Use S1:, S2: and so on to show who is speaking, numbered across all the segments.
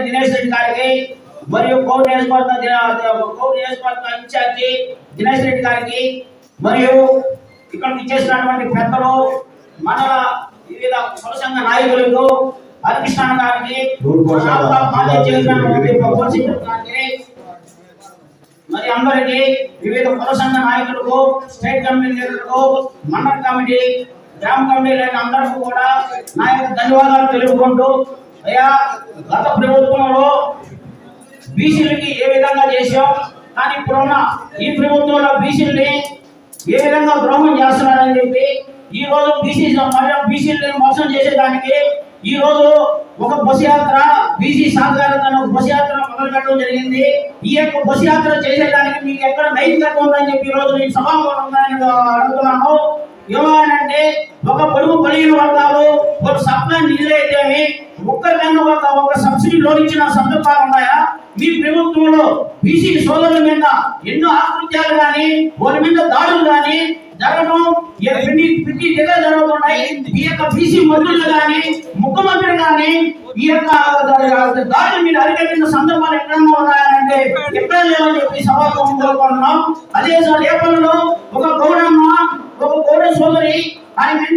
S1: దినేష్ రెడ్డి గారికి మరియు కోటి నియోజకవర్గ కోటి నియోజకవర్గ ఇన్ఛార్జి దినేష్ రెడ్డి గారికి మరియు ఇక్కడికి ఇచ్చేసినటువంటి పెద్దలు మన వివిధ కుల సంఘ నాయకులకు హరికృష్ణ గారికి మరి అందరికి వివిధ కుల సంఘ నాయకులకు స్టేట్ కమిటీ లీడర్లకు మండల కమిటీ గ్రామ కమిటీ లీడర్ అందరికీ కూడా నా యొక్క ధన్యవాదాలు తెలుపుకుంటూ అయ్యా గత ప్రభుత్వంలో బీసీలకి ఏ విధంగా చేశాం? కానీ ఇప్పుడున్న ఈ ప్రభుత్వంలో బీసీలని ఏ విధంగా ద్రోహం చేస్తున్నారని చెప్పి ఈ రోజు బీసీ బీసీలని మోసం చేసేదానికి ఈ రోజు ఒక బస్ యాత్ర బీసీ సాధారణ ఒక బస్ యాత్ర మొదలు పెట్టడం జరిగింది. ఈ యొక్క బస్ యాత్ర చేసేదానికి మీకు ఎక్కడ నైతికత ఉందని చెప్పి ఈ రోజు నేను సభాముఖంగా అడుగుతున్నాను. ఏమనంటే ఒక పొడుగు బలిగిన వర్గాలు ఒక సప్లై నిధులైతేమి ఒక్కరికన్నా ఒక ఒక సబ్సిడీ లోన్ ఇచ్చిన సందర్భాలు ఉన్నాయా? మీ ప్రభుత్వంలో బీసీ సోదరుల మీద ఎన్నో ఆకృత్యాలు కానీ వారి మీద దాడులు కానీ జరగడం ప్రతి ప్రతి దగ్గర జరుగుతున్నాయి? ఈ యొక్క బీసీ మంత్రులు కానీ ముఖ్యమంత్రి కానీ ఈ యొక్క దాడులు మీరు అరికట్టిన సందర్భాలు ఎక్కడన్నా ఉన్నాయంటే ఎక్కడ లేవని చెప్పి సభాముఖం కోరుకుంటున్నాం అదే సార్ ఏపల్లో ఒక ఒక గౌడ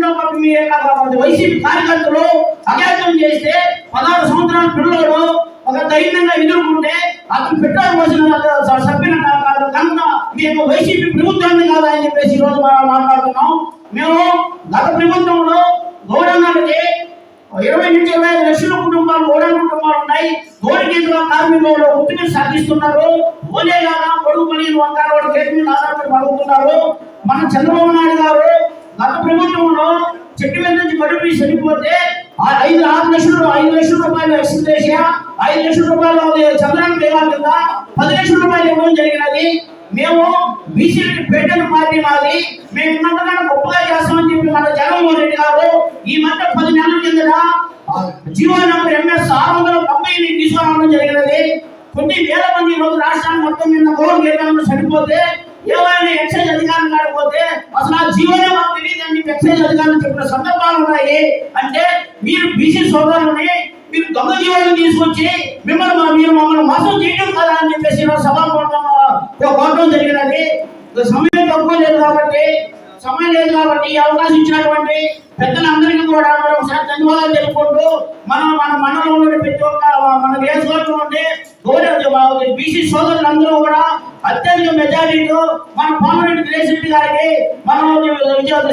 S1: ఆయన రెండో పక్క మీ యొక్క వైసీపీ కార్యకర్తలు అఘాతం చేస్తే పదహారు సంవత్సరాల పిల్లలు ఒక ధైర్యంగా ఎదుర్కొంటే అతను పెట్టవలసిన సభ్యుల కాదు. కనుక మీ యొక్క వైసీపీ ప్రభుత్వాన్ని కాదా అని చెప్పేసి ఈ రోజు మనం మాట్లాడుతున్నాం. మేము గత ప్రభుత్వంలో గౌరవానికి ఇరవై నుంచి ఇరవై ఐదు లక్షల కుటుంబాలు ఓడా కుటుంబాలు ఉన్నాయి. గోడి కార్మికులు ఉత్తిని సాధిస్తున్నారు. ఓలేలాగా పొడుగు పని వంకాయ వాడు కేసు మీద ఆధారపడి బతుకుతున్నారు మన చంద్రబాబు నాయుడు గారు చెట్టు మీద నుంచి పడిపోయి చనిపోతే ఆ ఐదు ఆరు లక్షలు ఐదు లక్షల రూపాయలు ఎక్స్ప్రెస్ ఐదు లక్షల రూపాయలు చంద్రాన్ని బీమా కదా పది లక్షల రూపాయలు ఇవ్వడం జరిగినది. మేము బీసీలకి పేటెంట్ పార్టీ మాది మేము ఉన్నంతకన్నా గొప్పగా చేస్తామని చెప్పి మన జగన్మోహన్ రెడ్డి గారు ఈ మధ్య పది నెలల కిందట జీవో నెంబర్ ఎంఎస్ ఆరు వందల తొంభైని తీసుకురావడం జరిగినది. కొన్ని వేల మంది ఈరోజు రోజు రాష్ట్రాన్ని మొత్తం మీద గౌరవ కేంద్రంలో చనిపోతే ఏమైనా ఎక్సైజ్ అధికారం కాకపోతే అసలు ఆ జీవనం మాకు తెలియదని చెప్పి ఎక్సైజ్ అధికారులు చెప్పిన సందర్భాలు ఉన్నాయి. అంటే మీరు బీసీ సోదరుని మీరు దొంగ జీవనం తీసుకొచ్చి మిమ్మల్ని మీరు మమ్మల్ని మోసం చేయడం కదా అని చెప్పేసి ఈరోజు కోరడం జరిగినది. సమయం తక్కువ లేదు కాబట్టి సమయం లేదు కాబట్టి ఈ అవకాశం ఇచ్చినటువంటి పెద్దలందరికీ కూడా మనం ఒకసారి ధన్యవాదాలు తెలుపుకుంటూ మనం మన మండలంలో ప్రతి ఒక్క మన నియోజకవర్గం ఉండే గౌరవ బీసీ సోదరులందరూ కూడా అత్యధిక మెజారిటీతో మన పార్లమెంట్ దినేశెడ్డి గారికి మనం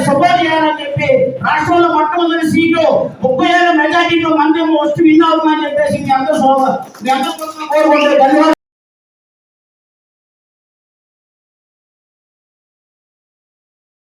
S1: సపోర్ట్ చేయాలని చెప్పి రాష్ట్రంలో మొట్టమొదటి సీటు ముప్పై ఏళ్ళ మెజారిటీతో మంత్రి వస్తూ విన్ అవుతుందని చెప్పేసి మీ అందరూ మీ అందరూ కోరుకుంటే ధన్యవాదాలు.